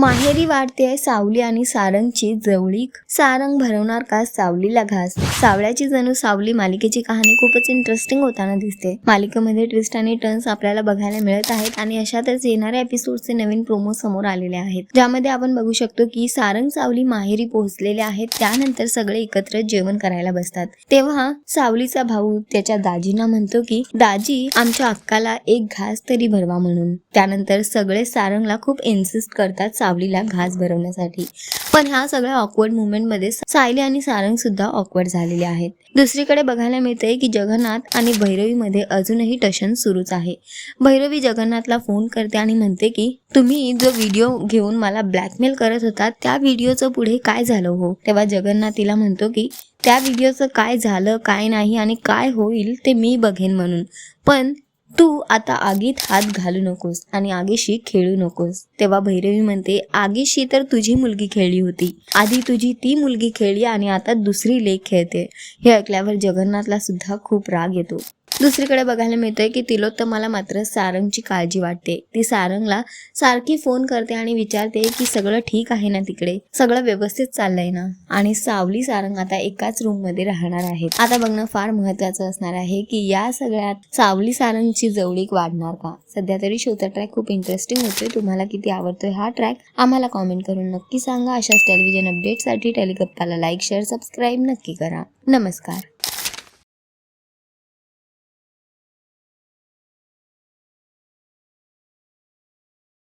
माहेरी वाढते सावली आणि सारंगची जवळीक. सारंग भरवणार का सावलीला घास? सावळ्याची जणू सावली मालिकेची कहाणी खूपच इंटरेस्टिंग होताना दिसते. मालिकेमध्ये ट्विस्ट आणि टर्न्स आपल्याला बघायला मिळत आहेत आणि अशातच येणाऱ्या एपिसोडचे नवीन प्रोमो समोर आलेले आहेत. ज्यामध्ये आपण बघू शकतो की सारंग सावली माहेरी पोहोचलेले आहेत. त्यानंतर सगळे एकत्र जेवण करायला बसतात. तेव्हा सावलीचा भाऊ त्याच्या दाजींना म्हणतो की दाजी आमच्या अक्काला एक घास तरी भरवा म्हणून. त्यानंतर सगळे सारंगला खूप इन्सिस्ट करतात सावलीला घास भरवण्यासाठी. पण ह्या सगळ्या ऑकवर्ड मुवमेंटमध्ये सायली आणि सारंग सुद्धा ऑकवर्ड झालेले आहेत. दुसरीकडे बघायला मिळतंय की जगन्नाथ आणि भैरवीमध्ये अजूनही टशन सुरूच आहे. भैरवी जगन्नाथला फोन करते आणि म्हणते की तुम्ही जो व्हिडिओ घेऊन मला ब्लॅकमेल करत होता त्या व्हिडिओचं पुढे काय झालं हो? तेव्हा जगन्नाथ तिला म्हणतो की त्या व्हिडिओचं काय झालं काय नाही आणि काय होईल ते मी बघेन म्हणून. पण तू आता आगीत हात घालू नकोस आणि आगीशी खेळू नकोस. तेव्हा भैरवी म्हणते आगीशी तर तुझी मुलगी खेळली होती. आधी तुझी ती मुलगी खेळली आणि आता दुसरी लेक खेळते. हे ऐकल्यावर जगन्नाथला सुद्धा खूप राग येतो. दुसरीकडे बघायला मिळतंय की तिलोत्तमाला मात्र सारंगची काळजी वाटते. ती सारंगला सारखी फोन करते आणि विचारते की सगळं ठीक आहे ना तिकडे? सगळं व्यवस्थित चाललंय ना? आणि सावली सारंग आता एकाच रूममध्ये राहणार आहेत. आता बघणं फार महत्वाचं असणार आहे की या सगळ्यात सावली सारंगची जवळीक वाढणार का? सध्या तरी शोचा ट्रॅक खूप इंटरेस्टिंग होतोय. तुम्हाला किती आवडतोय हा ट्रॅक आम्हाला कॉमेंट करून नक्की सांगा. अशाच टेलिव्हिजन अपडेटसाठी टेलिगप्पाला लाईक शेअर सबस्क्राईब नक्की करा. नमस्कार.